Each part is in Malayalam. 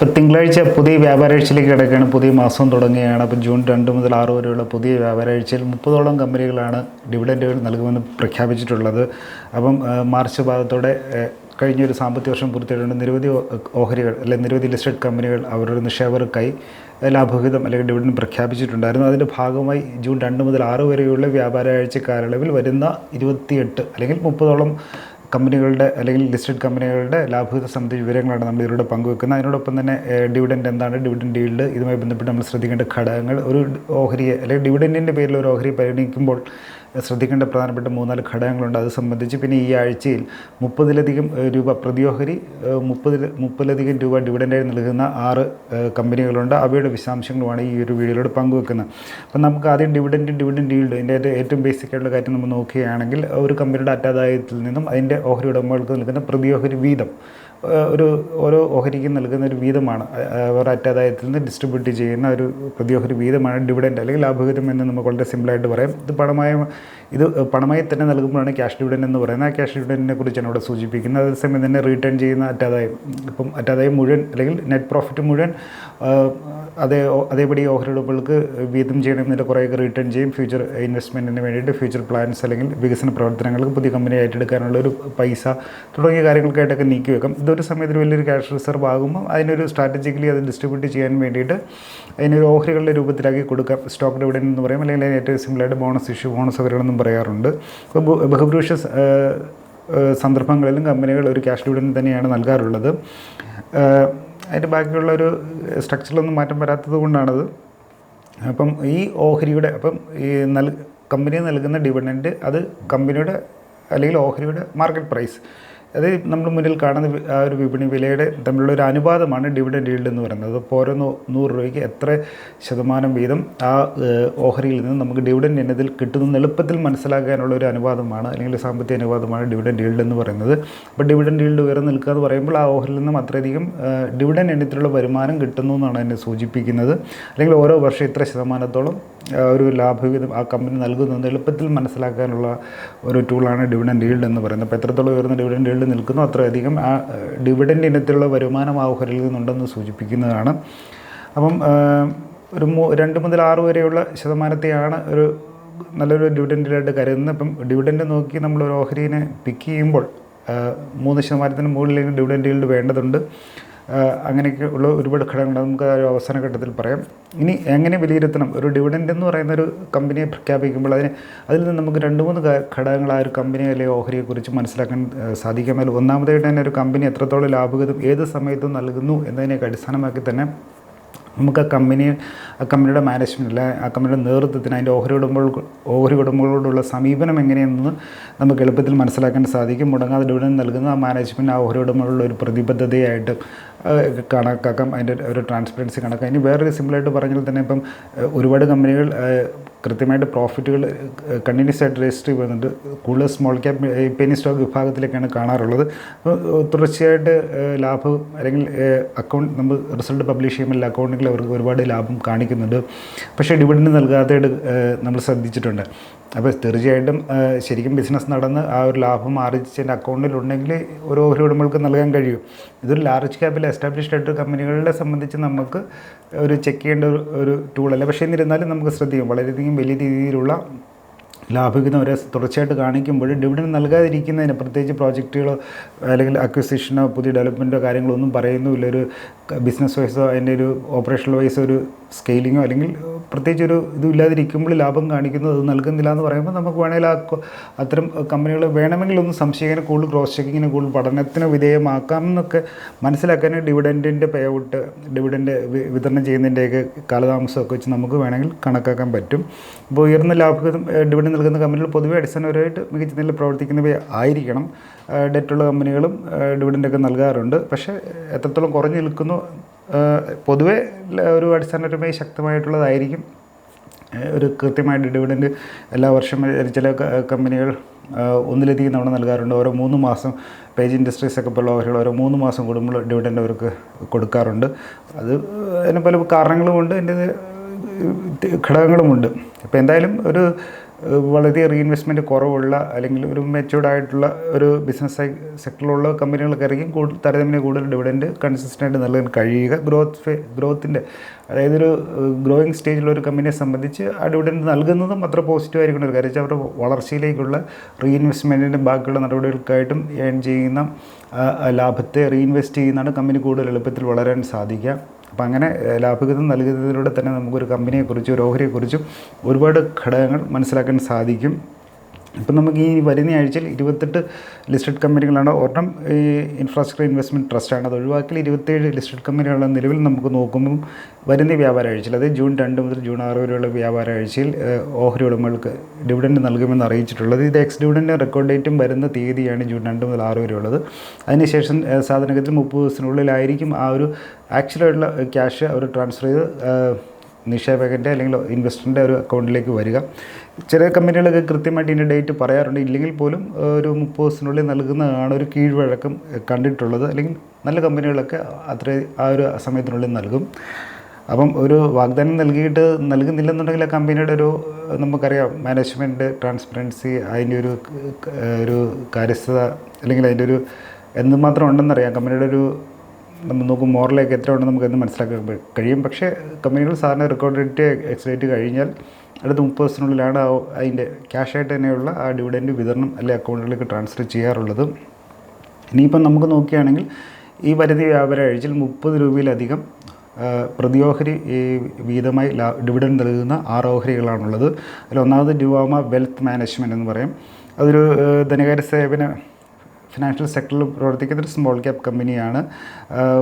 ഇപ്പോൾ തിങ്കളാഴ്ച പുതിയ വ്യാപാരാഴ്ചയിലേക്ക് കിടക്കുകയാണ്. പുതിയ മാസം തുടങ്ങുകയാണ്. അപ്പോൾ ജൂൺ രണ്ട് മുതൽ ആറ് വരെയുള്ള പുതിയ വ്യാപാരാഴ്ചയിൽ മുപ്പതോളം കമ്പനികളാണ് ഡിവിഡൻഡുകൾ നൽകുമെന്ന് പ്രഖ്യാപിച്ചിട്ടുള്ളത്. അപ്പം മാർച്ച് ഭാഗത്തോടെ കഴിഞ്ഞ കഴിഞ്ഞൊരു സാമ്പത്തിക വർഷം പൂർത്തിയായിട്ടുണ്ട്. നിരവധി ഓഹരികൾ അല്ലെങ്കിൽ നിരവധി ലിസ്റ്റഡ് കമ്പനികൾ അവരുടെ നിക്ഷേപകർക്കായി ലാഭവിഹിതം അല്ലെങ്കിൽ ഡിവിഡൻ പ്രഖ്യാപിച്ചിട്ടുണ്ടായിരുന്നു. അതിന്റെ ഭാഗമായി ജൂൺ രണ്ട് മുതൽ ആറ് വരെയുള്ള വ്യാപാരാഴ്ച കാലയളവിൽ വരുന്ന ഇരുപത്തിയെട്ട് അല്ലെങ്കിൽ മുപ്പതോളം കമ്പനികളുടെ അല്ലെങ്കിൽ ലിസ്റ്റഡ് കമ്പനികളുടെ ലാഭവിഹിത സംബന്ധിച്ച വിവരങ്ങളാണ് നമ്മൾ ഇതിലൂടെ പങ്കുവെക്കുന്നത്. അതിനോടൊപ്പം തന്നെ ഡിവിഡൻഡ് എന്താണ്? ഡിവിഡൻഡ് ഡീൽഡ് ഇതുമായി ബന്ധപ്പെട്ട് നമ്മൾ ശ്രദ്ധിക്കേണ്ട ഘടകങ്ങൾ. ഒരു ഓഹരിയെ അല്ലെങ്കിൽ ഡിവിഡൻഡിന്റെ പേരിൽ ഒരു ഓഹരി പരിഗണിക്കുമ്പോൾ ശ്രദ്ധിക്കേണ്ട പ്രധാനപ്പെട്ട മൂന്നാൽ ഘടകങ്ങളുണ്ട്. അത് സംബന്ധിച്ച് പിന്നെ ഈ ആഴ്ചയിൽ മുപ്പതിലധികം രൂപ പ്രതിയോഹരി മുപ്പതിൽ മുപ്പതിലധികം രൂപ ഡിവിഡൻഡായി നൽകുന്ന ആറ് കമ്പനികളുണ്ട്. അവയുടെ വിശദാംശങ്ങളുമാണ് ഈ ഒരു വീഡിയോയിലൂടെ പങ്കുവെക്കുന്നത്. അപ്പം നമുക്ക് ആദ്യം ഡിവിഡൻഡ് ഡിവിഡൻഡ് ഡീൽഡ് ഇതിന്റെ ഏറ്റവും ബേസിക് ആയിട്ടുള്ള കാര്യം നമ്മൾ നോക്കുകയാണെങ്കിൽ ഒരു കമ്പനിയുടെ അറ്റാദായത്തിൽ നിന്നും അതിന്റെ ഓഹരി ഉടമകൾക്ക് നൽകുന്ന പ്രതിയോഹരി വീതം. ഒരു ഓരോ ഓഹരിക്കും നൽകുന്ന ഒരു വീതമാണ്. അവർ അറ്റാദായത്തിൽ നിന്ന് ഡിസ്ട്രിബ്യൂട്ട് ചെയ്യുന്ന ഒരു പ്രതിയോഹരി വീതമാണ് ഡിവിഡൻഡ് അല്ലെങ്കിൽ ലാഭവിഹിതം എന്ന് നമുക്ക് വളരെ സിമ്പിളായിട്ട് പറയാം. ഇത് പണമായ ഇത് പണമായി തന്നെ നൽകുമ്പോഴാണ് ക്യാഷ് ഡിവിഡൻഡ് എന്ന് പറയുന്നത്. ആ ക്യാഷ് ഡിവിഡന്റിനെ കുറിച്ചാണ് ഇവിടെ സൂചിപ്പിക്കുന്നത്. അതേസമയം തന്നെ റിട്ടേൺ ചെയ്യുന്ന അറ്റാദായം ഇപ്പം അറ്റാദായം മുഴുവൻ അല്ലെങ്കിൽ നെറ്റ് പ്രോഫിറ്റ് മുഴുവൻ അതേ അതേപടി ഓഹരി ഉടമകൾക്ക് വീതം ചെയ്യണമെന്നില്ല. കുറേയൊക്കെ റിട്ടേൺ ചെയ്യും. ഫ്യൂച്ചർ ഇൻവെസ്റ്റ്മെന്റിന് വേണ്ടിയിട്ട് ഫ്യൂച്ചർ പ്ലാൻസ് അല്ലെങ്കിൽ വികസന പ്രവർത്തനങ്ങൾക്ക് പുതിയ കമ്പനി ഏറ്റെടുക്കാനുള്ള ഒരു പൈസ തുടങ്ങിയ കാര്യങ്ങൾക്കായിട്ടൊക്കെ നീക്കി വെക്കാം ഇതൊരു സമയത്ത് വലിയൊരു ക്യാഷ് റിസർവ് ആകുമ്പോൾ അതിനൊരു സ്ട്രാറ്റജിക്കലി അത് ഡിസ്ട്രിബ്യൂട്ട് ചെയ്യാൻ വേണ്ടിയിട്ട് അതിനൊരു ഓഹരികളുടെ രൂപത്തിലാക്കി കൊടുക്കാം. സ്റ്റോക്ക് ഡിവിഡൻഡ് എന്ന് പറയും അല്ലെങ്കിൽ ഏറ്റവും സിമ്പിളായിട്ട് ബോണസ് ഇഷ്യൂ ബോണസ് ഓഹരികളെന്നും പറയാറുണ്ട്. അപ്പോൾ ബഹു- ബഹുഭൂരിഷ സ- ഏഹ് ഏഹ് സന്ദർഭങ്ങളിലും കമ്പനികൾ ഒരു ക്യാഷ് ഡിവിഡൻഡ് തന്നെയാണ് നൽകാറുള്ളത്. അതിന്റെ ബാക്കിയുള്ള ഒരു സ്ട്രക്ചറിലൊന്നും മാറ്റം വരാത്തത് കൊണ്ടാണത്. അപ്പം ഈ ഓഹരിയുടെ അപ്പം ഈ നൽ കമ്പനി നൽകുന്ന ഡിവിഡൻഡ് അത് കമ്പനിയുടെ അല്ലെങ്കിൽ ഓഹരിയുടെ മാർക്കറ്റ് പ്രൈസ് അത് നമ്മൾ മുന്നിൽ കാണുന്ന ആ ഒരു വിപണി വിലയുടെ തമ്മിലുള്ള ഒരു അനുപാതമാണ് ഡിവിഡൻഡ് ഈൽഡ് എന്ന് പറയുന്നത്. അപ്പോൾ ഓരോ നൂറ് രൂപയ്ക്ക് എത്ര ശതമാനം വീതം ആ ഓഹരിയിൽ നിന്ന് നമുക്ക് ഡിവിഡൻഡ് ഇനത്തിൽ കിട്ടുന്ന എളുപ്പത്തിൽ മനസ്സിലാക്കാനുള്ള ഒരു അനുപാതമാണ് അല്ലെങ്കിൽ സാമ്പത്തിക അനുപാതമാണ് ഡിവിഡൻഡ് ഈൽഡ് എന്ന് പറയുന്നത്. അപ്പോൾ ഡിവിഡൻഡ് ഈൽഡ് ഉയർന്നു നിൽക്കുക എന്ന് പറയുമ്പോൾ ആ ഓഹരിയിൽ നിന്നും അത്രയധികം ഡിവിഡൻഡ് ഇനത്തിലുള്ള വരുമാനം കിട്ടുന്നു എന്നാണ് എന്നെ സൂചിപ്പിക്കുന്നത്. അല്ലെങ്കിൽ ഓരോ വർഷം ഇത്ര ശതമാനത്തോളം ഒരു ലാഭവിഹിതം ആ കമ്പനി നൽകുന്നതെന്ന് എളുപ്പത്തിൽ മനസ്സിലാക്കാനുള്ള ഒരു ടൂളാണ് ഡിവിഡൻഡ് ഈൽഡ് എന്ന് പറയുന്നത്. അപ്പോൾ എത്രത്തോളം ഉയർന്ന ഡിവിഡൻഡ് ഈൽഡ് നിൽക്കുന്നു അത്രയധികം ആ ഡിവിഡൻഡ് ഇനത്തിലുള്ള വരുമാനം ആ നിന്നുണ്ടെന്ന് സൂചിപ്പിക്കുന്നതാണ്. അപ്പം ഒരു മൂ രണ്ട് മുതൽ ആറ് വരെയുള്ള ശതമാനത്തെയാണ് ഒരു നല്ലൊരു ഡിവിഡൻഡിലായിട്ട് കരുതുന്നത്. അപ്പം ഡിവിഡൻഡ് നോക്കി നമ്മൾ ഒരു ഓഹരിനെ പിക്ക് ചെയ്യുമ്പോൾ മൂന്ന് ശതമാനത്തിന് മുകളിലേക്ക് ഡിവിഡൻഡ് ഈൽഡ് വേണ്ടതുണ്ട്. അങ്ങനെയൊക്കെ ഉള്ള ഒരുപാട് ഘടകങ്ങൾ നമുക്ക് ആ ഒരു അവസാന ഘട്ടത്തിൽ പറയാം. ഇനി എങ്ങനെ വിലയിരുത്തണം? ഒരു ഡിവിഡന്റ് എന്ന് പറയുന്ന ഒരു കമ്പനിയെ പ്രഖ്യാപിക്കുമ്പോൾ അതിന് അതിൽ നിന്ന് നമുക്ക് രണ്ട് മൂന്ന് ഘടകങ്ങൾ ആ ഒരു കമ്പനി അല്ലെങ്കിൽ ഓഹരിയെക്കുറിച്ച് മനസ്സിലാക്കാൻ സാധിക്കും. അതിൽ ഒന്നാമതായിട്ട് തന്നെ ഒരു കമ്പനി എത്രത്തോളം ലാഭകത ഏത് സമയത്തും നൽകുന്നു എന്നതിനെയൊക്കെ അടിസ്ഥാനമാക്കി തന്നെ നമുക്ക് ആ കമ്പനി ആ കമ്പനിയുടെ മാനേജ്മെന്റ് അല്ലെ ആ കമ്പനിയുടെ നേതൃത്വത്തിന് അതിന്റെ ഓഹരി ഉടമകൾ ഓഹരി ഉടമ്പുകളോടുള്ള സമീപനം എങ്ങനെയെന്ന് നമുക്ക് എളുപ്പത്തിൽ മനസ്സിലാക്കാൻ സാധിക്കും. മുടങ്ങാതെ ഡിവിഡൻ നൽകുന്ന ആ മാനേജ്മെന്റ് ആ ഓഹരി ഉടമകളുടെ ഒരു പ്രതിബദ്ധതയായിട്ട് കണക്കാക്കാം അതിന്റെ ഒരു ട്രാൻസ്പെറൻസി കണക്കാക്കാം. ഇനി വേറൊരു സിമ്പിളായിട്ട് പറഞ്ഞാൽ തന്നെ ഇപ്പം ഒരുപാട് കമ്പനികൾ കൃത്യമായിട്ട് പ്രോഫിറ്റുകൾ കണ്ടിന്യൂസ് ആയിട്ട് രജിസ്റ്റർ ചെയ്യുന്നുണ്ട്. കൂടുതൽ സ്മോൾ ക്യാപ് പെനി സ്റ്റോക്ക് വിഭാഗത്തിലേക്കാണ് കാണാറുള്ളത്. തുടർച്ചയായിട്ട് ലാഭം അല്ലെങ്കിൽ അക്കൗണ്ട് നമ്മൾ റിസൾട്ട് പബ്ലിഷ് ചെയ്യുമ്പോൾ അക്കൗണ്ടിൽ അവർക്ക് ഒരുപാട് ലാഭം കാണിക്കുന്നുണ്ട്. പക്ഷേ ഡിവിഡൻഡ് നൽകാതെ നമ്മൾ ശ്രദ്ധിച്ചിട്ടുണ്ട്. അപ്പോൾ തീർച്ചയായിട്ടും ശരിക്കും ബിസിനസ് നടന്ന് ആ ഒരു ലാഭം ആർജിച്ചതിന്റെ അക്കൗണ്ടിലുണ്ടെങ്കിൽ ഒരു ഓഹരി ഉടമകൾക്ക് നൽകാൻ കഴിയും. ഇതൊരു ലാർജ് ക്യാപ്പിൽ എസ്റ്റാബ്ലിഷ്ഡ് ആയിട്ട് കമ്പനികളെ സംബന്ധിച്ച് നമുക്ക് ഒരു ചെക്ക് ചെയ്യേണ്ട ഒരു ടൂളല്ല പക്ഷേ എന്നിരുന്നാലും നമുക്ക് ശ്രദ്ധിക്കും. വളരെയധികം വലിയ രീതിയിലുള്ള ലാഭിക്കുന്ന ഒരു തുടർച്ചയായിട്ട് കാണിക്കുമ്പോൾ ഡിവിഡൻ നൽകാതിരിക്കുന്നതിന് പ്രത്യേകിച്ച് പ്രോജക്റ്റുകളോ അല്ലെങ്കിൽ അക്വിസിഷനോ പുതിയ ഡെവലപ്മെന്റോ കാര്യങ്ങളോ ഒന്നും പറയുന്നുമില്ല. ഒരു ബിസിനസ് വൈസോ അതിന്റെ ഒരു ഓപ്പറേഷണൽ വൈസോ ഒരു സ്കെയിലിങ്ങോ അല്ലെങ്കിൽ പ്രത്യേകിച്ച് ഒരു ഇതും ഇല്ലാതിരിക്കുമ്പോൾ ലാഭം കാണിക്കുന്നത് അത് നൽകുന്നില്ല എന്ന് പറയുമ്പോൾ നമുക്ക് വേണമെങ്കിൽ ആ അത്തരം കമ്പനികൾ വേണമെങ്കിൽ ഒന്ന് സംശയിക്കാൻ കൂടുതൽ ക്രോസ് ചെക്കിങ്ങിന് കൂടുതൽ പഠനത്തിന് വിധേയമാക്കാം എന്നൊക്കെ മനസ്സിലാക്കാൻ ഡിവിഡന്റിന്റെ പേ ഔട്ട് ഡിവിഡന്റ് വിതരണം ചെയ്യുന്നതിന്റെയൊക്കെ കാലതാമസമൊക്കെ വെച്ച് നമുക്ക് വേണമെങ്കിൽ കണക്കാക്കാൻ പറ്റും. അപ്പോൾ ഉയർന്ന ലാഭം ഡിവിഡൻ നൽകുന്ന കമ്പനികൾ പൊതുവെ അടിസ്ഥാനപരമായിട്ട് മികച്ച നിലയിൽ പ്രവർത്തിക്കുന്നവ ആയിരിക്കണം. ഡെറ്റുള്ള കമ്പനികളും ഡിവിഡന്റൊക്കെ നൽകാറുണ്ട്. പക്ഷേ എത്രത്തോളം കുറഞ്ഞു നിൽക്കുന്നു പൊതുവെ ഒരു അടിസ്ഥാനപരമായി ശക്തമായിട്ടുള്ളതായിരിക്കും. ഒരു കൃത്യമായിട്ട് ഡിവിഡൻഡ് എല്ലാ വർഷം ചില കമ്പനികൾ ഒന്നിലധികം തവണ നൽകാറുണ്ട്. ഓരോ മൂന്ന് മാസം പേജ് ഇൻഡസ്ട്രീസ് ഒക്കെ പോലുള്ള ഓരോ മൂന്ന് മാസം കൂടുമ്പോൾ ഡിവിഡൻഡ് അവർക്ക് കൊടുക്കാറുണ്ട്. അത് അതിന് പല കാരണങ്ങളും ഉണ്ട്. അതിന്റെ ഘടകങ്ങളുമുണ്ട്. അപ്പോൾ എന്തായാലും ഒരു വളരെ റീഇൻവെസ്റ്റ്മെന്റ് കുറവുള്ള അല്ലെങ്കിൽ ഒരു മെച്ചൂർഡ് ആയിട്ടുള്ള ഒരു ബിസിനസ് സെക്ടറിലുള്ള കമ്പനികൾക്കായിരിക്കും കൂടുതൽ താരതമ്യം കൂടുതൽ ഡിവിഡന്റ് കൺസിസ്റ്റന്റ് നൽകാൻ കഴിയുക. ഗ്രോത്ത് ഗ്രോത്തിന്റെ അതായത് ഒരു ഗ്രോയിങ് സ്റ്റേജിലുള്ള ഒരു കമ്പനിയെ സംബന്ധിച്ച് ആ ഡിവിഡന്റ് നൽകുന്നതും അത്ര പോസിറ്റീവ് ആയിരിക്കണം ഒരു കാര്യം. വെച്ചാൽ അവരുടെ വളർച്ചയിലേക്കുള്ള റീഇൻവെസ്റ്റ്മെന്റിന്റെ ബാക്കിയുള്ള നടപടികൾക്കായിട്ടും ഏൺ ചെയ്യുന്ന ലാഭത്തെ റീഇൻവെസ്റ്റ് ചെയ്യുന്നതാണ് കമ്പനി കൂടുതൽ എളുപ്പത്തിൽ വളരാൻ സാധിക്കുക. അപ്പം അങ്ങനെ ലാഭവിഹിതം നൽകുന്നതിലൂടെ തന്നെ നമുക്കൊരു കമ്പനിയെക്കുറിച്ചും ഒരു ഓഹരിയെക്കുറിച്ചും ഒരുപാട് ഘടകങ്ങൾ മനസ്സിലാക്കാൻ സാധിക്കും. ഇപ്പം നമുക്ക് ഈ വരുന്ന ആഴ്ചയിൽ ഇരുപത്തെട്ട് ലിസ്റ്റഡ് കമ്പനികളാണ് ഒരെണ്ണം ഈ ഇൻഫ്രാസ്ട്രക്ചർ ഇൻവെസ്റ്റ്മെന്റ് ട്രസ്റ്റാണ് അത് ഒഴിവാക്കി ഇരുപത്തേഴ് ലിസ്റ്റഡ് കമ്പനികളുടെ നിലവിൽ നമുക്ക് നോക്കുമ്പം വരുന്ന വ്യാപാര ആഴ്ചയിൽ അതായത് ജൂൺ രണ്ട് മുതൽ ജൂൺ ആറ് വരെയുള്ള വ്യാപാര ആഴ്ചയിൽ ഓഹരി ഉടമകൾക്ക് ഡിവിഡൻഡ് നൽകുമെന്ന് അറിയിച്ചിട്ടുള്ളത്. ഇത് എക്സ് ഡിവിഡൻഡ് റെക്കോർഡ് ഡേറ്റും വരുന്ന തീയതിയാണ് ജൂൺ രണ്ട് മുതൽ ആറ് വരെയുള്ളത്. അതിനുശേഷം സാധാരണഗതിയിൽ മുപ്പത് ദിവസത്തിനുള്ളിലായിരിക്കും ആ ഒരു ആക്ച്വലായിട്ടുള്ള ക്യാഷ് അവർ ട്രാൻസ്ഫർ ചെയ്ത് നിക്ഷേപകന്റെ അല്ലെങ്കിൽ ഇൻവെസ്റ്ററിന്റെ ഒരു അക്കൗണ്ടിലേക്ക് വരിക. ചില കമ്പനികളൊക്കെ കൃത്യമായിട്ട് ഇതിന്റെ ഡേറ്റ് പറയാറുണ്ട്. ഇല്ലെങ്കിൽ പോലും ഒരു മുപ്പത് ദിവസത്തിനുള്ളിൽ നൽകുന്നതാണ് ഒരു കീഴ്വഴക്കം കണ്ടിട്ടുള്ളത്. അല്ലെങ്കിൽ നല്ല കമ്പനികളൊക്കെ അത്ര ആ ഒരു സമയത്തിനുള്ളിൽ നൽകും. അപ്പം ഒരു വാഗ്ദാനം നൽകിയിട്ട് നൽകുന്നില്ലെന്നുണ്ടെങ്കിൽ ആ കമ്പനിയുടെ ഒരു നമുക്കറിയാം മാനേജ്മെന്റ് ട്രാൻസ്പെറൻസി അതിന്റെ ഒരു ഒരു കാര്യസ്ഥത അല്ലെങ്കിൽ അതിന്റെ ഒരു എന്തുമാത്രം ഉണ്ടെന്നറിയാം. കമ്പനിയുടെ ഒരു നമ്മൾ നോക്കും മോറിലേക്ക് എത്ര ഉണ്ടെന്ന് നമുക്ക് എന്ന് മനസ്സിലാക്കാൻ കഴിയും. പക്ഷേ കമ്പനികൾ സാധാരണ റെക്കോർഡ് ഡേറ്റ് എക്സ് കഴിഞ്ഞാൽ അടുത്ത മുപ്പത് ദിവസത്തിനുള്ളിലാണ് ആ അതിന്റെ ക്യാഷായിട്ട് തന്നെയുള്ള ആ ഡിവിഡൻഡ് വിതരണം അല്ലെ അക്കൗണ്ടുകളിലേക്ക് ട്രാൻസ്ഫർ ചെയ്യാറുള്ളത്. ഇനിയിപ്പം നമുക്ക് നോക്കുകയാണെങ്കിൽ ഈ പരിധി വ്യാപാര ആഴ്ചയിൽ മുപ്പത് രൂപയിലധികം പ്രതിയോഹരി ഈ വീതമായി ഡിവിഡൻഡ് നൽകുന്ന ആറ് ഓഹരികളാണുള്ളത് അതിൽ ഒന്നാമത് ഡ്യുവാമ വെൽത്ത് മാനേജ്മെന്റ് എന്ന് പറയും. അതൊരു ധനകാര്യ സേവന ഫിനാൻഷ്യൽ സെക്ടറിൽ പ്രവർത്തിക്കുന്ന ഒരു സ്മോൾ ക്യാപ് കമ്പനിയാണ്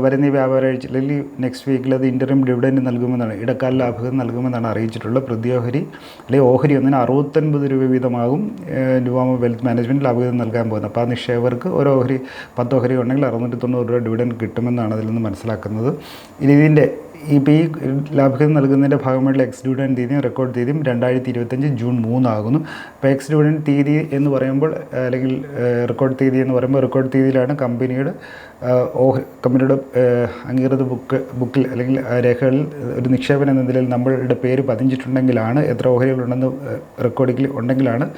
വരുന്ന ഈ വ്യാപാര ആഴ്ച അല്ലെങ്കിൽ നെക്സ്റ്റ് വീക്കിൽ അത് ഇന്ററിം ഡിവിഡൻഡ് നൽകുമെന്നാണ് ഇടക്കാല ലാഭം നൽകുമെന്നാണ് അറിയിച്ചിട്ടുള്ളത് പ്രതിയോഹരി അല്ലെങ്കിൽ ഓഹരി ഒന്നിന് അറുപത്തൊൻപത് രൂപ വീതമാകും ന്യൂവാമ വെൽത്ത് മാനേജ്മെന്റ് ലാഭവിഹിതം നൽകാൻ പോകുന്നത്. അപ്പോൾ ആ നിക്ഷേപകർക്ക് ഒരു ഓഹരി പത്ത് ഓഹരി ഉണ്ടെങ്കിൽ അറുന്നൂറ്റി തൊണ്ണൂറ് രൂപ ഡിവിഡൻഡ് കിട്ടുമെന്നാണ് അതിൽ നിന്ന് മനസ്സിലാക്കുന്നത്. ഇനി ഇതിന്റെ ഇപ്പോൾ ഈ ലാഭ്യത നൽകുന്നതിന്റെ ഭാഗമായിട്ടുള്ള എക്സ് ഡിവിഡൻഡ് തീയതിയും റെക്കോർഡ് തീയതിയും രണ്ടായിരത്തി ഇരുപത്തഞ്ച് ജൂൺ മൂന്നാകുന്നു. അപ്പോൾ എക്സ് തീയതി എന്ന് പറയുമ്പോൾ അല്ലെങ്കിൽ റെക്കോർഡ് തീയതി എന്ന് പറയുമ്പോൾ റെക്കോർഡ് തീയതിയിലാണ് കമ്പനിയുടെ ഓഹ് കമ്പനിയുടെ അംഗീകൃത ബുക്ക് ബുക്കിൽ അല്ലെങ്കിൽ രേഖകളിൽ ഒരു നിക്ഷേപം എന്ന നിലയിൽ നമ്മളുടെ പേര് പതിഞ്ഞിട്ടുണ്ടെങ്കിലാണ് എത്ര ഓഹരികളുണ്ടെന്ന് റെക്കോർഡിൽ ഉണ്ടെങ്കിലാണ്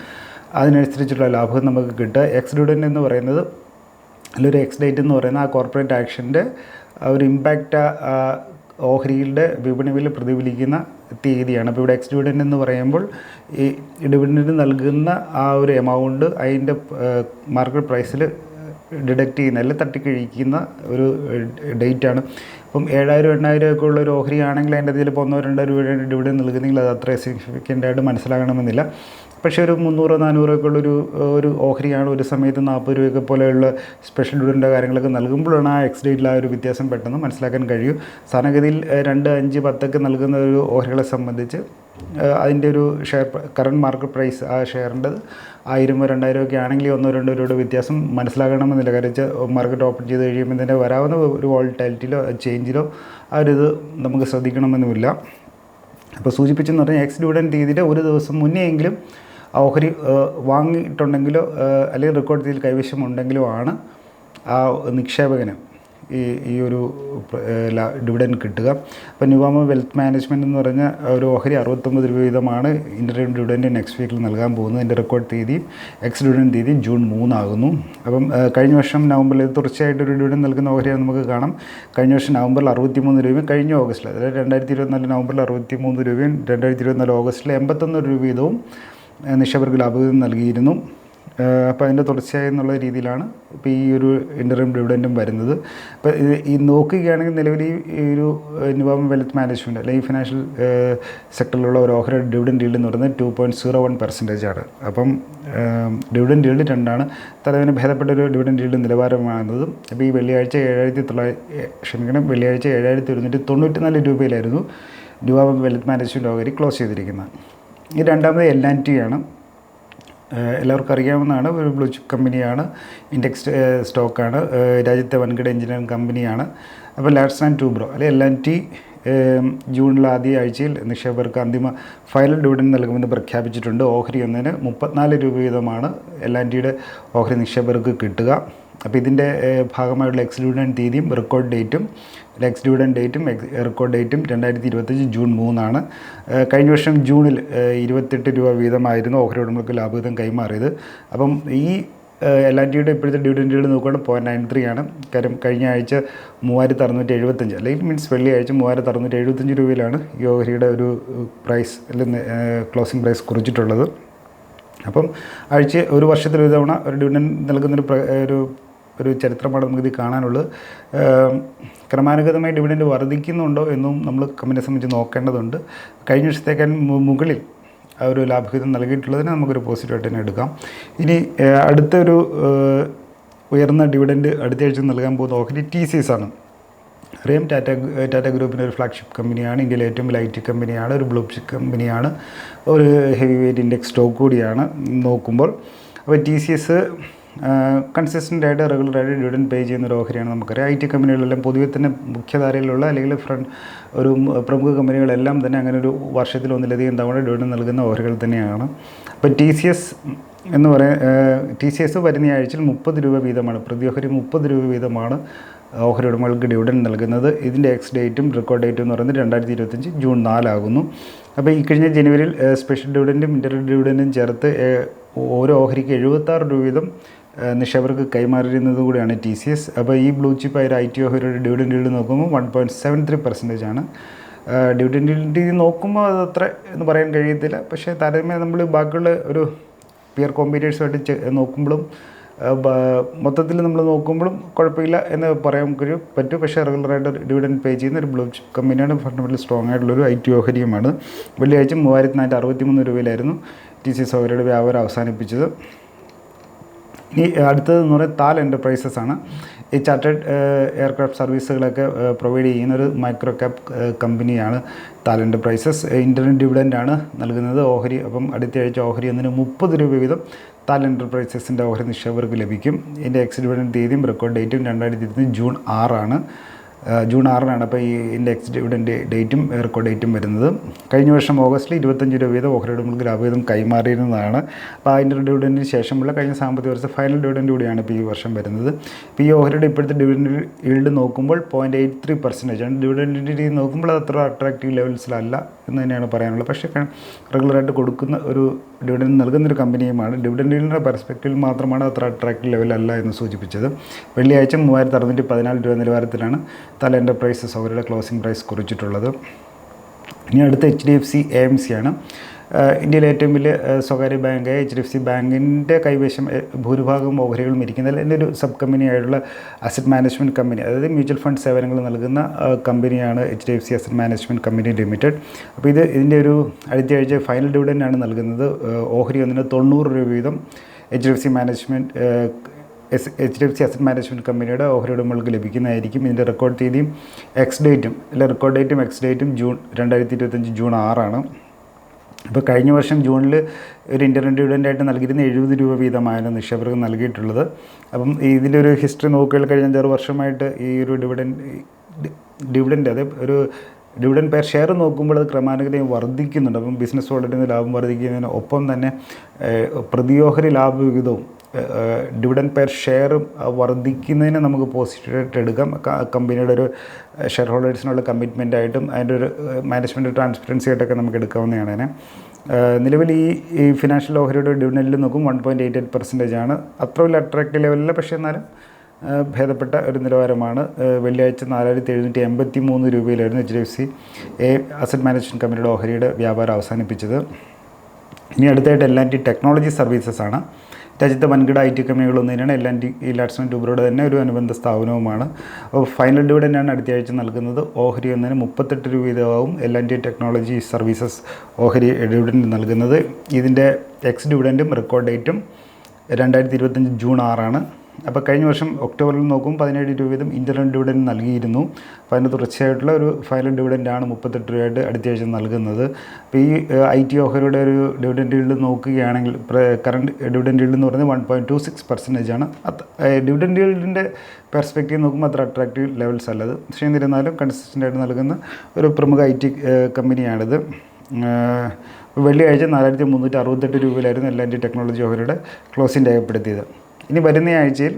അതിനനുസരിച്ചുള്ള ലാഭം നമുക്ക് കിട്ടുക. എക്സ് എന്ന് പറയുന്നത് അല്ലൊരു എക്സ് ഡേറ്റ് എന്ന് പറയുന്ന ആ കോർപ്പറേറ്റ് ആക്ഷന്റെ ഒരു ഇമ്പാക്റ്റ് ഓഹരികളുടെ വിപണി വില പ്രതിഫലിക്കുന്ന തീയതിയാണ്. അപ്പോൾ ഇവിടെ എക്സ് ഡിവിഡന്റ് എന്ന് പറയുമ്പോൾ ഈ ഡിവിഡൻഡ് നൽകുന്ന ആ ഒരു എമൗണ്ട് അതിന്റെ മാർക്കറ്റ് പ്രൈസിൽ ഡിഡക്റ്റ് ചെയ്യുന്ന അല്ലെങ്കിൽ തട്ടിക്കഴിക്കുന്ന ഒരു ഡേറ്റാണ് അപ്പം ഏഴായിരം എണ്ണായിരം ഒക്കെ ഉള്ള ഒരു ഓഹരി ആണെങ്കിൽ അതിന്റെ ചിലപ്പോൾ ഒന്നോ രണ്ടോ രൂപയുടെ ഡിവിഡൻ നൽകുന്നെങ്കിൽ അത് അത്ര സിഗ്നിഫിക്കന്റ് ആയിട്ട് മനസ്സിലാകണമെന്നില്ല. പക്ഷേ ഒരു മുന്നൂറോ നാനൂറോ ഒക്കെ ഉള്ളൊരു ഒരു ഓഹരിയാണ് ഒരു സമയത്ത് നാൽപ്പത് രൂപയൊക്കെ പോലെയുള്ള സ്പെഷ്യൽ ഡിവിഡന്റെ കാര്യങ്ങളൊക്കെ നൽകുമ്പോഴാണ് ആ എക്സ് ഡേറ്റിൽ ആ ഒരു വ്യത്യാസം പെട്ടെന്ന് മനസ്സിലാക്കാൻ കഴിയും. സാധാരണഗതിയിൽ രണ്ട് അഞ്ച് പത്തൊക്കെ നൽകുന്ന ഒരു ഓഹരികളെ സംബന്ധിച്ച് അതിന്റെ ഒരു ഷെയർ കറണ്ട് മാർക്കറ്റ് പ്രൈസ് ആ ഷെയറിന്റെ ആയിരമോ രണ്ടായിരം ഒക്കെ ആണെങ്കിൽ ഒന്നോ രണ്ടോ രൂപയുടെ വ്യത്യാസം മനസ്സിലാക്കണമെന്നില്ല കാര്യം വെച്ചാൽ മാർക്കറ്റ് ഓപ്പൺ ചെയ്ത് കഴിയുമ്പോൾ തന്നെ വരാവുന്ന ഒരു വോൾട്ടാലിറ്റിയിലോ ചേഞ്ചിലോ ആ ഒരു ഇത് നമുക്ക് ശ്രദ്ധിക്കണമെന്നുമില്ല. അപ്പോൾ സൂചിപ്പിച്ചെന്ന് പറഞ്ഞാൽ എക്സ് ഡിവിഡൻ തീയതിയുടെ ഒരു ദിവസം മുന്നേ എങ്കിലും ഓഹരി വാങ്ങിയിട്ടുണ്ടെങ്കിലോ അല്ലെങ്കിൽ റെക്കോർഡ് തീയതിയിൽ കൈവശമുണ്ടെങ്കിലോ ആണ് ആ നിക്ഷേപകന് ഈ ഈ ഒരു ഡിവിഡൻ കിട്ടുക. അപ്പോൾ ന്യൂവാമ വെൽത്ത് മാനേജ്മെന്റ് എന്ന് പറഞ്ഞ ഒരു ഓഹരി അറുപത്തൊമ്പത് രൂപ വീതമാണ് ഇന്റർവ്യൂ ഡിവിഡന്റ് നെക്സ്റ്റ് വീക്കിൽ നൽകാൻ പോകുന്നത്. എന്റെ റെക്കോർഡ് തീയതി എക്സ് ഡിവിഡൻ തീയതി ജൂൺ മൂന്നാകുന്നു അപ്പം കഴിഞ്ഞ വർഷം നവംബറിൽ തുടർച്ചയായിട്ട് ഒരു ഡിവിഡൻ നൽകുന്ന ഓഹരിയാണ് നമുക്ക് കാണാം. കഴിഞ്ഞ വർഷം നവംബറിൽ അറുപത്തി മൂന്ന് രൂപയും കഴിഞ്ഞ ഓഗസ്റ്റിൽ അതായത് രണ്ടായിരത്തി ഇരുപത്തിനാല് നവംബറിൽ അറുപത്തി മൂന്ന് രൂപയും രണ്ടായിരത്തി ഇരുപത്തിനാല് ഓഗസ്റ്റിൽ എൺപത്തൊന്ന് രൂപ വീതവും ഏഹ്, നിക്ഷേപകർക്ക് ലാഭവിഹിതം നൽകിയിരുന്നു. അപ്പോൾ അതിന്റെ തുടർച്ചയായി എന്നുള്ള രീതിയിലാണ് ഇപ്പോൾ ഈ ഒരു ഇന്റർവ്യൂ ഡിവിഡന്റും വരുന്നത്. അപ്പോൾ ഈ നോക്കുകയാണെങ്കിൽ നിലവിൽ ഈ ഒരു നിവാമ വെൽത്ത് മാനേജ്മെന്റ് അല്ലെങ്കിൽ ഫിനാൻഷ്യൽ സെക്ടറിലുള്ള ഒരു ഓഹരി ഡിവിഡൻ ഡീൽഡ് എന്ന് പറയുന്നത് two point zero one percentage ആണ്. അപ്പം ഡിവിഡൻ ഡീൽഡ് രണ്ടാണ്. തലവിന് ഭേദപ്പെട്ട ഒരു ഡിവിഡൻ ഡീൽഡ് നിലവാരമാകുന്നത് അപ്പോൾ ഈ വെള്ളിയാഴ്ച ഏഴായിരത്തി തൊള്ളായിരത്തി ക്ഷമിക്കണം വെള്ളിയാഴ്ച ഏഴായിരത്തി ഒരുന്നൂറ്റി തൊണ്ണൂറ്റി നാല് രൂപയിലായിരുന്നു നിവാമ വെൽത്ത് മാനേജ്മെന്റ് ഓഹരി ക്ലോസ് ചെയ്തിരിക്കുന്നത്. ഈ രണ്ടാമത് എൽ ആൻഡ് ടി ആണ്. എല്ലാവർക്കും അറിയാവുന്നതാണ്. ഒരു ബ്ലൂ ചിപ്പ് കമ്പനിയാണ് ഇൻഡെക്സ് സ്റ്റോക്കാണ് രാജ്യത്തെ വൻകിട എഞ്ചിനീയറിംഗ് കമ്പനിയാണ് അപ്പോൾ ലാറ്റ്സ് ആൻഡ് ടൂബ്രോ അല്ലെ എൽ ആൻഡ് ടി ജൂണിലെ ആദ്യ ആഴ്ചയിൽ നിക്ഷേപകർക്ക് അന്തിമ ഫൈനൽ ഡിവിഡൻ നൽകുമെന്ന് പ്രഖ്യാപിച്ചിട്ടുണ്ട്. ഓഹരി ഒന്നിന് മുപ്പത്തിനാല് രൂപ വീതമാണ് എൽ ആൻഡ് ടിയുടെ ഓഹരി നിക്ഷേപകർക്ക് കിട്ടുക. അപ്പോൾ ഇതിന്റെ ഭാഗമായുള്ള എക്സ് ഡിവിഡൻ തീയതിയും റെക്കോർഡ് ഡേറ്റും എക്സ് ഡിവിഡൻ ഡേറ്റും എക്സ് റെക്കോർഡ് ഡേറ്റും രണ്ടായിരത്തി ഇരുപത്തഞ്ച് ജൂൺ മൂന്നാണ്. കഴിഞ്ഞ വർഷം ജൂണിൽ ഇരുപത്തെട്ട് രൂപ വീതമായിരുന്നു ഓഹരി ഉടമകൾക്ക് ലാഭവിധം കൈമാറിയത്. അപ്പം ഈ എൽ ആൻ ടിയുടെ ഇപ്പോഴത്തെ ഡിവിഡന്റുകൾ നോക്കുകയാണെങ്കിൽ പോയിന്റ് നയൻ ത്രീ ആണ്. കാര്യം കഴിഞ്ഞ ആഴ്ച മൂവായിരത്തി അറുന്നൂറ്റി എഴുപത്തഞ്ച് അല്ലെങ്കിൽ മീൻസ് വെള്ളിയാഴ്ച മൂവായിരത്തി അറുന്നൂറ്റി എഴുപത്തഞ്ച് രൂപയിലാണ് ഈ ഓഹരിയുടെ ഒരു പ്രൈസ് അല്ലെങ്കിൽ ക്ലോസിംഗ് പ്രൈസ് കുറിച്ചിട്ടുള്ളത്. അപ്പം ആഴ്ച ഒരു വർഷത്തിൽ ഒരു തവണ ഒരു ഡിവിഡൻ നൽകുന്നൊരു ഒരു ഒരു ചരിത്രമാണ് നമുക്കിത് കാണാനുള്ളത്. ക്രമാനുഗതമായി ഡിവിഡൻഡ് വർദ്ധിക്കുന്നുണ്ടോ എന്നും നമ്മൾ കമ്പനിയെ സംബന്ധിച്ച് നോക്കേണ്ടതുണ്ട്. കഴിഞ്ഞ വർഷത്തേക്കാൾ മുകളിൽ ആ ഒരു ലാഭവിഹിതം നൽകിയിട്ടുള്ളതിനെ നമുക്കൊരു പോസിറ്റീവായിട്ട് തന്നെ എടുക്കാം. ഇനി അടുത്തൊരു ഉയർന്ന ഡിവിഡൻഡ് അടുത്ത ആഴ്ച നൽകാൻ പോകുന്ന ഓഹരി ടി സി എസ് ആണ്. അറിയാം ടാറ്റ ടാറ്റ ഗ്രൂപ്പിന്റെ ഒരു ഫ്ലാഗ്ഷിപ്പ് കമ്പനിയാണ് ഇന്ത്യയിലെ ഏറ്റവും വലിയ ഐ ടി കമ്പനിയാണ് ഒരു ബ്ലൂ കമ്പനിയാണ് ഒരു ഹെവി വെയ്റ്റ് ഇൻഡെക്സ് സ്റ്റോക്ക് കൂടിയാണ്. നോക്കുമ്പോൾ അപ്പോൾ ടി സി എസ് കൺസിസ്റ്റന്റ് ആയിട്ട് റെഗുലറായിട്ട് ഡിവിഡൻ പേ ചെയ്യുന്ന ഒരു ഓഹരിയാണ് നമുക്കറിയാം. ഐ ടി കമ്പനികളെല്ലാം പൊതുവെ തന്നെ മുഖ്യധാരയിലുള്ള അല്ലെങ്കിൽ ഫ്രണ്ട് ഒരു പ്രമുഖ കമ്പനികളെല്ലാം തന്നെ അങ്ങനെ ഒരു വർഷത്തിൽ ഒന്നിലധികം തവണ ഡിവിഡൻ നൽകുന്ന ഓഹരികൾ തന്നെയാണ്. അപ്പോൾ ടി സി എസ് എന്ന് പറയുന്ന ടി സി എസ് വരുന്ന ആഴ്ചയിൽ മുപ്പത് രൂപ വീതമാണ് പ്രതി ഓഹരി മുപ്പത് രൂപ വീതമാണ് ഓഹരി ഉടമകൾക്ക് ഡിവിഡൻ നൽകുന്നത്. ഇതിന്റെ എക്സ് ഡേറ്റും റെക്കോർഡ് ഡേറ്റും എന്ന് പറയുന്നത് രണ്ടായിരത്തി ഇരുപത്തഞ്ച് ജൂൺ നാലാകുന്നു. അപ്പോൾ ഈ കഴിഞ്ഞ ജനുവരിയിൽ സ്പെഷ്യൽ ഡിവിഡന്റും ഇന്റർ ഡിവിഡന്റും ചേർത്ത് ഓരോ ഓഹരിക്ക് എഴുപത്താറ് രൂപ വീതം നിക്ഷേപകർക്ക് കൈമാറിയിരുന്നത് കൂടിയാണ് ടി സി എസ് അപ്പോൾ ഈ ബ്ലൂ ചിപ്പ് ആയ ഐ ടി ഓഹരി ഡിവിഡൻ yield നോക്കുമ്പോൾ one point seven three percentage ആണ്. ഡിവിഡൻഡ് നോക്കുമ്പോൾ അത് അത്ര എന്ന് പറയാൻ കഴിയത്തില്ല. പക്ഷേ താരതമ്യം നമ്മൾ ബാക്കിയുള്ള ഒരു പിയർ കോമ്പീറ്റേഴ്സുമായിട്ട് നോക്കുമ്പോഴും മൊത്തത്തിൽ നമ്മൾ നോക്കുമ്പോഴും കുഴപ്പമില്ല എന്ന് പറയാൻ കഴിയും പറ്റും. പക്ഷേ റെഗുലറായിട്ട് ഡിവിഡൻ പേ ചെയ്യുന്ന ഒരു ബ്ലൂ ചിപ്പ് കമ്പനിയാണ് ഫണ്ടമെന്റൽ സ്ട്രോങ് ആയിട്ടുള്ളൊരു ഐ ടി ഓഹരിയുമാണ്. വെള്ളിയാഴ്ച മൂവായിരത്തി നാനൂറ്റി അറുപത്തി മൂന്ന് രൂപയിലായിരുന്നു ടി സി സൗകര്യയുടെ വ്യാപാരം അവസാനിപ്പിച്ചത്. ഇനി അടുത്തതെന്ന് പറയുന്നത് താൽ എന്റർപ്രൈസസ് ആണ്. ഈ ചാർട്ടേഡ് എയർക്രാഫ്റ്റ് സർവീസുകളൊക്കെ പ്രൊവൈഡ് ചെയ്യുന്ന ഒരു മൈക്രോ ക്യാപ് കമ്പനിയാണ് താൽ എന്റർപ്രൈസസ് ഇന്റർനെറ്റ് ആണ് നൽകുന്നത്. ഓഹരി അപ്പം അടുത്ത ആഴ്ച ഓഹരി ഒന്നിന് മുപ്പത് രൂപ വീതം താൽ എന്റർപ്രൈസസിന്റെ ഓഹരി നിക്ഷേപകർക്ക് ലഭിക്കും. ഇതിന്റെ എക്സ് ഡിവിഡന്റ് തീയതിയും റെക്കോർഡ് ഡേറ്റും രണ്ടായിരത്തി ഇരുപത്തി ജൂൺ ആറാണ്. ജൂൺ ആറിനാണ് അപ്പോൾ ഈ ഇതിന്റെ എക്സ് ഡിവിഡന്റ് ഡേറ്റും റെക്കോർഡ് ഡേറ്റും വരുന്നത്. കഴിഞ്ഞ വർഷം ഓഗസ്റ്റിൽ ഇരുപത്തഞ്ച് രൂപ വീതം ഓഹരി ഉടമകൾ ലാഭവിധം കൈമാറിയിരുന്നതാണ്. അപ്പോൾ അതിന്റെ ഡിവിഡന്റിന് ശേഷമുള്ള കഴിഞ്ഞ സാമ്പത്തിക വർഷം ഫൈനൽ ഡിവിഡന്റ് കൂടിയാണ് ഇപ്പോൾ ഈ വർഷം വരുന്നത്. ഇപ്പോൾ ഈ ഓഹരിയുടെ ഇപ്പോഴത്തെ ഡിവിഡന്റ് ഈൽഡ് നോക്കുമ്പോൾ പോയിന്റ് എയ്റ്റ് ത്രീ പെർസെന്റേജ് ആണ്. ഡിവിഡന്റിന്റെ രീതി നോക്കുമ്പോൾ അത് അത്ര അട്രാക്റ്റീവ് ലെവൽസിലല്ല എന്ന് തന്നെയാണ് പറയാനുള്ളത്. പക്ഷേ റെഗുലറായിട്ട് കൊടുക്കുന്ന ഒരു ഡിവിഡന്റ് നൽകുന്നൊരു കമ്പനിയുമാണ് ഡിവിഡന്റിന്റെ പെർസ്പെക്റ്റീവിൽ മാത്രമാണ് അത്ര അട്രാക്റ്റീവ് ലെവലല്ല എന്ന് സൂചിപ്പിച്ചത്. വെള്ളിയാഴ്ച മൂവായിരത്തി അറുന്നൂറ്റി പതിനാല് രൂപ നിലവാരത്തിലാണ് തല എന്റർപ്രൈസസ് അവരുടെ ക്ലോസിംഗ് പ്രൈസ് കുറിച്ചിട്ടുള്ളത്. ഇനി അടുത്ത H D F C A M C ആണ്. ഇന്ത്യയിലെ ഏറ്റവും വലിയ സ്വകാര്യ ബാങ്കായ എച്ച് ഡി എഫ് സി ബാങ്കിന്റെ കൈവശം ഭൂരിഭാഗം ഓഹരികളും ഇരിക്കുന്നതിൽ എന്റെ ഒരു സബ് കമ്പനിയായിട്ടുള്ള അസറ്റ് മാനേജ്മെന്റ് കമ്പനി അതായത് മ്യൂച്വൽ ഫണ്ട് സേവനങ്ങൾ നൽകുന്ന കമ്പനിയാണ് H D F C asset management company limited അപ്പോൾ ഇത് ഇതിന്റെ ഒരു അടുത്ത ആഴ്ച ഫൈനൽ ഡിവിഡന്റാണ് നൽകുന്നത്. ഓഹരി ഒന്നിന് തൊണ്ണൂറ് രൂപ വീതം H D F C management S H D F C asset management കമ്പനിയുടെ ഓഹരി ഉടമകൾക്ക് ലഭിക്കുന്നതായിരിക്കും ഇതിന്റെ റെക്കോർഡ് തീയതിയും എക്സ് ഡേറ്റും അല്ല റെക്കോർഡ് ഡേറ്റും എക്സ് ഡേറ്റും ജൂൺ രണ്ടായിരത്തി ഇരുപത്തഞ്ച് ജൂൺ ആറാണ്. ഇപ്പോൾ കഴിഞ്ഞ വർഷം ജൂണിൽ ഒരു ഇന്റർനെറ്റ് ഡിവിഡന്റായിട്ട് നൽകിയിരുന്ന എഴുപത് രൂപ വീതമായിരുന്നു നിക്ഷേപകർക്ക് നൽകിയിട്ടുള്ളത്. അപ്പം ഇതിന്റെ ഒരു ഹിസ്റ്ററി നോക്കുകയാൽ കഴിഞ്ഞ അഞ്ചാറ് വർഷമായിട്ട് ഈ ഒരു ഡിവിഡൻ ഡിവിഡന്റ് അതായത് ഒരു ഡിവിഡൻ പെർ ഷെയർ നോക്കുമ്പോൾ അത് ക്രമാനുഗതം വർദ്ധിക്കുന്നുണ്ട്. അപ്പം ബിസിനസ് വളരുന്ന ലാഭം വർദ്ധിക്കുന്നതിന് ഒപ്പം തന്നെ പ്രതിയോഹരി ലാഭവിഹിതവും ഡിവിഡൻ പെർ ഷെയർ വർദ്ധിക്കുന്നതിന് നമുക്ക് പോസിറ്റീവായിട്ട് എടുക്കാം. കമ്പനിയുടെ ഒരു ഷെയർ ഹോൾഡേഴ്സിനുള്ള കമ്മിറ്റ്മെന്റ് ആയിട്ടും അതിന്റെ ഒരു മാനേജ്മെന്റ് ട്രാൻസ്പെറൻസി ആയിട്ടൊക്കെ നമുക്ക് എടുക്കാവുന്നതാണ് അതിനെ. നിലവിൽ ഈ ഈ ഫിനാൻഷ്യൽ ഓഹരിയുടെ ഡിവിഡൻഡിൽ നോക്കും one point eight eight percentage ആണ് അത്ര വലിയ അട്രാക്റ്റീവ് ലെവലില്ല പക്ഷേ എന്നാലും ഭേദപ്പെട്ട ഒരു നിലവാരമാണ്. വെള്ളിയാഴ്ച നാലായിരത്തി എഴുന്നൂറ്റി എൺപത്തി മൂന്ന് രൂപയിലായിരുന്നു H D F C A asset management കമ്പനിയുടെ ഓഹരിയുടെ വ്യാപാരം അവസാനിപ്പിച്ചത്. ഇനി അടുത്തായിട്ട് ടി ടെക്നോളജി സർവീസസ് ആണ്. രാജ്യത്തെ വൻകിട ഐ ടി കമ്പനികളൊന്നും തന്നെയാണ് എൽ ആൻഡ് ഈ തന്നെ ഒരു അനുബന്ധ സ്ഥാപനവുമാണ്. അപ്പോൾ ഫൈനൽ ഡിവിഡന്റാണ് അടുത്ത ആഴ്ച നൽകുന്നത്. ഓഹരി ഒന്നിന് മുപ്പത്തെട്ട് രൂപ വീതമാവും. L and T technology services ഓഹരി ഡിവിഡന്റ് നൽകുന്നത്. ഇതിന്റെ എക്സ് ഡിവിഡന്റും റെക്കോർഡ് ഡേറ്റും രണ്ടായിരത്തി ഇരുപത്തഞ്ച് ജൂൺ ആറാണ്. അപ്പോൾ കഴിഞ്ഞ വർഷം ഒക്ടോബറിൽ നോക്കും പതിനേഴ് രൂപ വീതം ഇന്റർണൽ ഡിവിഡന്റ് നൽകിയിരുന്നു. അപ്പോൾ അതിന്റെ തുടർച്ചയായിട്ടുള്ള ഒരു ഫൈനൽ ഡിവിഡന്റാണ് മുപ്പത്തെട്ട് രൂപയായിട്ട് അടുത്ത ആഴ്ച നൽകുന്നത്. അപ്പോൾ ഈ ഐ ടി ഓഹരിയുടെ ഒരു ഡിവിഡന്റ് yield നോക്കുകയാണെങ്കിൽ കറണ്ട് ഡിവിഡന്റ് yield എന്ന് പറയുന്നത് one point two six percentage ആണ്. അത് ഡിവിഡന്റ് ഇൽഡിന്റെ പെർസ്പെക്റ്റീവ് നോക്കുമ്പോൾ അത്ര അട്രാക്റ്റീവ് ലെവൽസ് അല്ലത് പക്ഷേ എന്നിരുന്നാലും കൺസിസ്റ്റന്റായിട്ട് നൽകുന്ന ഒരു പ്രമുഖ ഐ ടി കമ്പനിയാണിത്. വെള്ളിയാഴ്ച നാലായിരത്തി മുന്നൂറ്റി അറുപത്തെട്ട് രൂപയിലായിരുന്നു ആൻഡ് ടെക്നോളജി ഓഹരിയുടെ ക്ലോസിംഗ് രേഖപ്പെടുത്തിയത്. ഇനി വരുന്ന ആഴ്ചയിൽ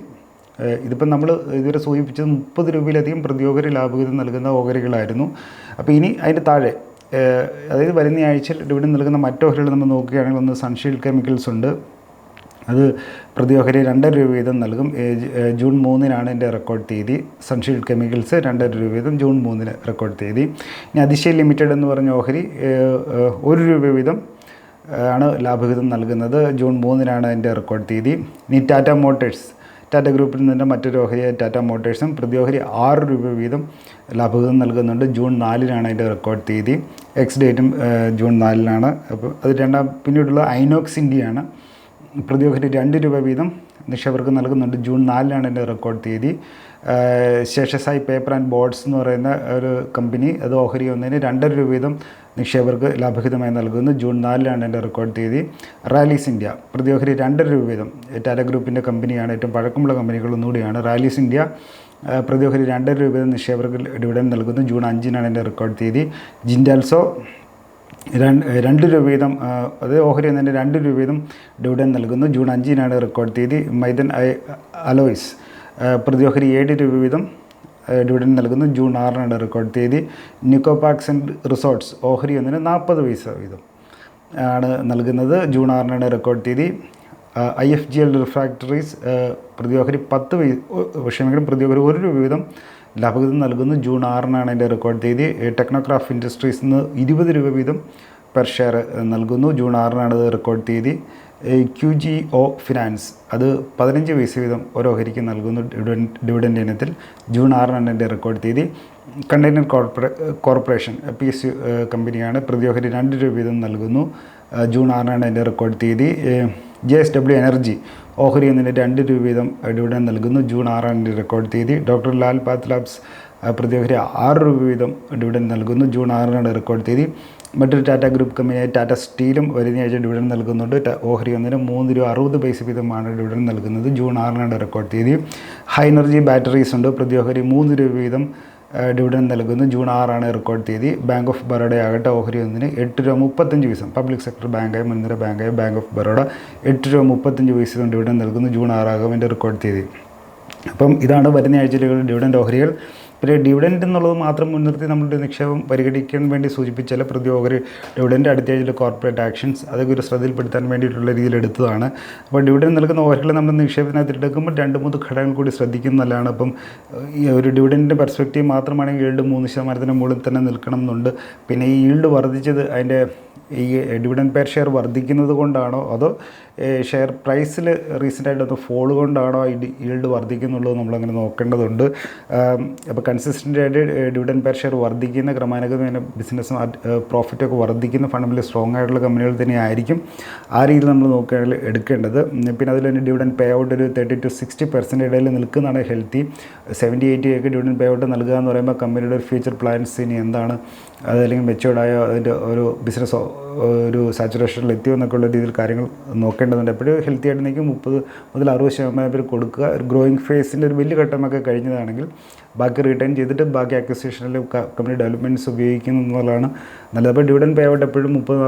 ഇതിപ്പം നമ്മൾ ഇതുവരെ സൂചിപ്പിച്ചത് മുപ്പത് രൂപയിലധികം പ്രതിയോഗര ലാഭവിഹിതം നൽകുന്ന ഓഹരികളായിരുന്നു. അപ്പോൾ ഇനി അതിന്റെ താഴെ അതായത് വരുന്ന ആഴ്ചയിൽ ഡിവിഡൻ നൽകുന്ന മറ്റോഹരികൾ നമ്മൾ നോക്കുകയാണെങ്കിൽ ഒന്ന് സൺഷീൽഡ് കെമിക്കൽസ് ഉണ്ട്. അത് പ്രതിയോഹരി രണ്ടര രൂപ വീതം നൽകും. ജൂൺ മൂന്നിനാണ് എന്റെ റെക്കോർഡ് തീയതി. സൺഷീൽഡ് കെമിക്കൽസ് രണ്ടര രൂപ വീതം ജൂൺ മൂന്നിന് റെക്കോർഡ് തീയതി. ഇനി അതിശയ ലിമിറ്റഡ് എന്ന് പറഞ്ഞ ഓഹരി ഒരു രൂപ വീതം ആണ് ലാഭവിഹിതം നൽകുന്നത്. ജൂൺ മൂന്നിനാണ് അതിന്റെ റെക്കോർഡ് തീയതി. ഇനി ടാറ്റ മോട്ടേഴ്സ് ടാറ്റ ഗ്രൂപ്പിൽ നിന്ന് മറ്റൊരു ഓഹരിയായ ടാറ്റ മോട്ടേഴ്സും പ്രതി ഓഹരി ആറ് രൂപ വീതം ലാഭവിഹിതം നൽകുന്നുണ്ട്. ജൂൺ നാലിനാണ് അതിന്റെ റെക്കോർഡ് തീയതി. എക്സ് ഡേറ്റും ജൂൺ നാലിനാണ്. അപ്പോൾ അത് രണ്ടാം പിന്നീടുള്ള ഐനോക്സ് ഇന്ത്യയാണ് പ്രതി ഓഹരി രണ്ട് രൂപ വീതം നിക്ഷേപകർക്ക് നൽകുന്നുണ്ട്. ജൂൺ നാലിനാണ് എന്റെ റെക്കോർഡ് തീയതി. ശേഷസായി പേപ്പർ ആൻഡ് ബോർഡ്സ് എന്ന് പറയുന്ന ഒരു കമ്പനി അത് ഓഹരി ഒന്നിന് രണ്ടര രൂപ വീതം നിക്ഷേപകർക്ക് ലാഭഹിതമായി നൽകുന്നു. ജൂൺ നാലിലാണ് എന്റെ റെക്കോർഡ് തീയതി. റാലീസ് ഇന്ത്യ പ്രതി ഓഹരി രണ്ടര രൂപ വീതം. ടാറ്റ ഗ്രൂപ്പിന്റെ കമ്പനിയാണ് ഏറ്റവും പഴക്കമുള്ള കമ്പനികൾ ഒന്നുകൂടിയാണ്. റാലീസ് ഇന്ത്യ പ്രതിയോഹരി രണ്ടര രൂപ വീതം നിക്ഷേപകർക്ക് ഡിവിഡൻഡ് നൽകുന്നു. ജൂൺ അഞ്ചിനാണ് എന്റെ റെക്കോർഡ് തീയതി. ജിൻഡാൽസോ രണ്ട് രണ്ട് രൂപ വീതം അത് ഓഹരി എന്നതിന്റെ രണ്ട് രൂപ വീതം ഡിവിഡൻ നൽകുന്നു. ജൂൺ അഞ്ചിനാണ് റെക്കോർഡ് തീയതി. മൈദൻ അലോയ്സ് പ്രതി ഓഹരി ഏഴ് രൂപ വീതം ഡിവിഡൻ നൽകുന്നു. ജൂൺ ആറിനാണ് റെക്കോർഡ് തീയതി. നിക്കോപാക്സ് ആൻഡ് റിസോർട്ട്സ് ഓഹരി ഒന്നിന് നാൽപ്പത് പൈസ വീതം ആണ് നൽകുന്നത്. ജൂൺ ആറിനാണ് റെക്കോർഡ് തീയതി. I F G L refractories ഓഹരി പത്ത് ക്ഷമിക്കണം പ്രതി ഓഹരി ഒരു രൂപ വീതം ലാഭവിഹിതം നൽകുന്നു. ജൂൺ ആറിനാണ് അതിന്റെ റെക്കോർഡ് തീയതി. ടെക്നോക്രാഫ്റ്റ് ഇൻഡസ്ട്രീസിൽ നിന്ന് ഇരുപത് രൂപ വീതം പെർ ഷെയർ നൽകുന്നു. ജൂൺ ആറിനാണ് റെക്കോർഡ് തീയതി. ക്യു ജി ഒ ഫിനാൻസ് അത് പതിനഞ്ച് പൈസ വീതം ഓരോഹരിക്ക് നൽകുന്നു ഡിവിഡൻ ഡിവിഡന്റ് ഇനത്തിൽ ജൂൺ ആറിനാണ് എന്റെ റെക്കോർഡ് തീയതി. Container corpora corporation P S U കമ്പനിയാണ് പ്രതിയോഹരി രണ്ട് രൂപ വീതം നൽകുന്നു. ജൂൺ ആറിനാണ് എന്റെ റെക്കോർഡ് തീയതി. ജെ എസ് ഡബ്ല്യു എനർജി ഓഹരി എന്നതിന് രണ്ട് രൂപ വീതം ഡിവിഡൻ നൽകുന്നു. ജൂൺ ആറാണ് എന്റെ റെക്കോർഡ് തീയതി. ഡോക്ടർ ലാൽ പാത്ത് ലാബ്സ് പ്രതിയോഹരി പ്രതി ആറ് രൂപ വീതം ഡിവിഡൻ നൽകുന്നു. ജൂൺ ആറിനാണ് റെക്കോർഡ് തീയതി. മറ്റൊരു ടാറ്റ ഗ്രൂപ്പ് കമ്പനിയായ ടാറ്റ സ്റ്റീലും വരുന്നയാഴ്ച ഡിവിഡൻ നൽകുന്നുണ്ട്. ഓഹരി ഒന്നിന് മൂന്ന് രൂപ അറുപത് പൈസ വീതമാണ് ഡിവിഡൻ നൽകുന്നത്. ജൂൺ ആറിനാണ് റെക്കോർഡ് തീയതി. ഹൈ എനർജി ബാറ്ററീസ് ഉണ്ട്. പ്രതി ഓഹരി മൂന്ന് രൂപ വീതം ഡിവിഡൻ നൽകുന്നു. ജൂൺ ആറാണ് റെക്കോർഡ് തീയതി. ബാങ്ക് ഓഫ് ബറോഡ ആകട്ടെ ഓഹരി ഒന്നിന് എട്ട് രൂപ മുപ്പത്തഞ്ച് പൈസ. പബ്ലിക് സെക്ടർ ബാങ്കായ മുൻനിര ബാങ്കായ ബാങ്ക് ഓഫ് ബറോഡ എട്ട് രൂപ മുപ്പത്തഞ്ച് പൈസ വീതം ഡിവിഡൻ നൽകുന്നു. ജൂൺ ആറാകും എന്റെ റെക്കോർഡ് തീയതി. അപ്പം ഇതാണ് വരുന്ന ആഴ്ചയിലുള്ള ഡിവിഡൻ ഓഹരികൾ. പിന്നെ ഡിവിഡൻഡ് എന്നുള്ളത് മാത്രം മുൻനിർത്തി നമ്മളുടെ നിക്ഷേപം പരിഗണിക്കാൻ വേണ്ടി സൂചിപ്പിച്ചാൽ പ്രതി ഓഹരി ഡിവിഡൻഡ് അടുത്ത കോർപ്പറേറ്റ് ആക്ഷൻസ് അതൊക്കെ ഒരു ശ്രദ്ധയിൽപ്പെടുത്താൻ വേണ്ടിയിട്ടുള്ള രീതിയിൽ എടുത്തതാണ്. അപ്പോൾ ഡിവിഡൻഡ് നൽകുന്ന ഓഹരികൾ നമ്മൾ നിക്ഷേപത്തിനകത്ത് എടുക്കുമ്പോൾ രണ്ട് മൂന്ന് ഘടകങ്ങൾ കൂടി ശ്രദ്ധിക്കുന്നതല്ലാണ് അപ്പം ഈ ഒരു ഡിവിഡൻഡിന്റെ പെർസ്പെക്റ്റീവ് മാത്രമാണെങ്കിൽ ഈൽഡ് മൂന്ന് ശതമാനത്തിന് മുകളിൽ തന്നെ നിൽക്കണം എന്നുണ്ട് പിന്നെ ഈ ഈൽഡ് വർദ്ധിച്ചത് അതിന്റെ ഈ ഡിവിഡൻ പെർ ഷെയർ വർദ്ധിക്കുന്നത് കൊണ്ടാണോ അതോ ഷെയർ പ്രൈസിൽ റീസെന്റായിട്ടൊന്ന് ഫോൾ കൊണ്ടാണോ ഈ ഈൽഡ് വർദ്ധിക്കുന്നുള്ളത് നമ്മളങ്ങനെ നോക്കേണ്ടതുണ്ട്. അപ്പോൾ കൺസിസ്റ്റന്റ് ആയിട്ട് ഡിവിഡൻ പെർ ഷെയർ വർദ്ധിക്കുന്ന ക്രമാനുഗതమైన ബിസിനസ്സും പ്രോഫിറ്റൊക്കെ വർദ്ധിക്കുന്ന ഫണ്ടമെന്റലി സ്ട്രോങ് ആയിട്ടുള്ള കമ്പനികൾ തന്നെ ആയിരിക്കും ആ രീതിയിൽ നമ്മൾ നോക്കുകയാണെങ്കിൽ എടുക്കേണ്ടത്. പിന്നെ അതിൽ തന്നെ ഡിവിഡൻ പേ ഔട്ട് ഒരു തേർട്ടി ടു സിക്സ്റ്റി പെർസെന്റ് ഇടയിൽ നിൽക്കുന്നതാണ് ഹെൽത്തി സെവന്റി എയ്റ്റി ഒക്കെ ഡിവിഡൻ പേ ഔട്ട് നൽകുക എന്ന് പറയുമ്പോൾ കമ്പനിയുടെ ഒരു ഫ്യൂച്ചർ പ്ലാൻസ് ഇനി എന്താണ്? അതല്ലെങ്കിൽ മെച്ചുവേർഡായോ അതിന്റെ ഒരു ബിസിനസ് ഒരു സാച്ചുറേഷനിൽ എത്തിയോ എന്നൊക്കെ ഉള്ള രീതിയിൽ കാര്യങ്ങൾ നോക്കേണ്ടതുണ്ട്. എപ്പോഴും ഹെൽത്തി ആയിട്ട് മുപ്പത് മുതൽ അറുപത് ശതമാനം പേര് കൊടുക്കുക. ഒരു ഗ്രോയിങ് ഫേസിന്റെ ഒരു വലിയ ഘട്ടമൊക്കെ കഴിഞ്ഞതാണെങ്കിൽ ബാക്കി റിട്ടേൺ ചെയ്തിട്ട് ബാക്കി അക്വസിഷനിൽ കമ്പനി ഡെവലപ്മെന്റ്സ് ഉപയോഗിക്കുന്നു എന്നുള്ളതാണ് നല്ലത്. അപ്പോൾ ഡിവിഡൻ പേ ഔട്ട് എപ്പോഴും മുപ്പത്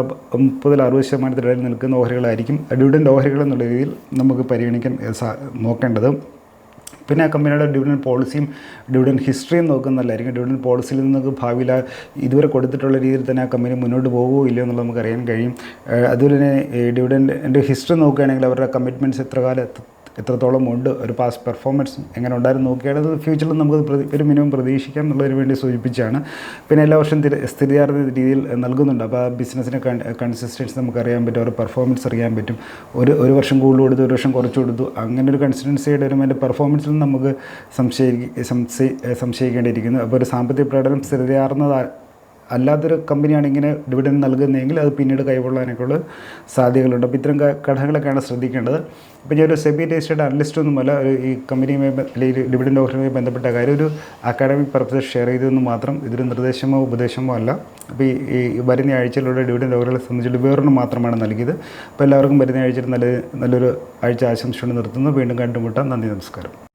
മുപ്പതിൽ അറുപത് ശതമാനത്തിനിടയിൽ നിൽക്കുന്ന ഓഹരികളായിരിക്കും. ഡിവിഡൻ ഓഹരികൾ എന്നുള്ള രീതിയിൽ നമുക്ക് പരിഗണിക്കാൻ നോക്കേണ്ടത്. പിന്നെ ആ കമ്പനിയുടെ ഡിവിഡൻ പോളിസിയും ഡിവിഡൻ ഹിസ്റ്ററിയും നോക്കുന്നതല്ലായിരിക്കും. ഡിവിഡൻ പോളിസിയിൽ നിന്നൊക്കെ ഭാവിയിൽ ഇതുവരെ കൊടുത്തിട്ടുള്ള രീതിയിൽ തന്നെ ആ കമ്പനി മുന്നോട്ട് പോകുമോ ഇല്ലയോ എന്നുള്ളത് നമുക്ക് അറിയാൻ കഴിയും. അതുപോലെ തന്നെ ഡിവിഡന്റെ ഹിസ്റ്ററി നോക്കുകയാണെങ്കിൽ അവരുടെ കമ്മിറ്റ്മെന്റ്സ് എത്ര കാലം എത്രത്തോളം ഉണ്ട് ഒരു പാസ് പെർഫോമൻസ് എങ്ങനെ ഉണ്ടായിരുന്നു നോക്കിയാൽ ഫ്യൂച്ചറിൽ നമുക്ക് ഒരു മിനിമം പ്രതീക്ഷിക്കാം എന്നുള്ളതിന് വേണ്ടി സൂചിപ്പിച്ചാണ്. പിന്നെ എല്ലാ വർഷവും സ്ഥിരയാർന്ന രീതിയിൽ നൽകുന്നുണ്ട്. അപ്പോൾ ആ ബിസിനസ്സിന് കൺസിസ്റ്റൻസി നമുക്ക് അറിയാൻ പറ്റും അവരുടെ പെർഫോമൻസ് അറിയാൻ പറ്റും. ഒരു ഒരു വർഷം കൂടുതൽ കൊടുത്തു ഒരു വർഷം കുറച്ച് കൊടുത്തു അങ്ങനെ ഒരു കൺസിസ്റ്റൻസിയുടെ ഒരു അതിന്റെ പെർഫോമൻസിൽ നമുക്ക് സംശയി സംശയി സംശയിക്കേണ്ടിയിരിക്കുന്നു. അപ്പോൾ ഒരു സാമ്പത്തിക പ്രകടനം സ്ഥിരതയാർന്നതാ അല്ലാത്തൊരു കമ്പനിയാണ് ഇങ്ങനെ ഡിവിഡൻ നൽകുന്നതെങ്കിൽ അത് പിന്നീട് കൈകൊള്ളാനൊക്കെയുള്ള സാധ്യതകളുണ്ട്. അപ്പോൾ ഇത്തരം ഘടകങ്ങളൊക്കെയാണ് ശ്രദ്ധിക്കേണ്ടത്. ഇപ്പോൾ ഞാനൊരു സെബി രജിസ്റ്റേഡ് അനലിസ്റ്റ് ഒന്നുമല്ല ഒരു ഈ കമ്പനിയുമായി അല്ലെങ്കിൽ ഡിവിഡൻ ഓഫറുമായി ബന്ധപ്പെട്ട കാര്യം ഒരു അക്കാഡമിക് പർപ്പസ് ഷെയർ ചെയ്തതെന്ന് മാത്രം ഇതൊരു നിർദ്ദേശമോ ഉപദേശമോ അല്ല. അപ്പോൾ ഈ വരുന്ന ആഴ്ചയിലുള്ള ഡിവിഡൻ ഓഫറുകളെ സംബന്ധിച്ചുള്ള വിവരണം മാത്രമാണ് നൽകിയത്. അപ്പോൾ എല്ലാവർക്കും വരുന്ന ആഴ്ചയിൽ നല്ല നല്ലൊരു ആഴ്ച ആശംസിച്ചുകൊണ്ട് നിർത്തുന്നു. വീണ്ടും കണ്ടുമുട്ടാം. നന്ദി നമസ്കാരം.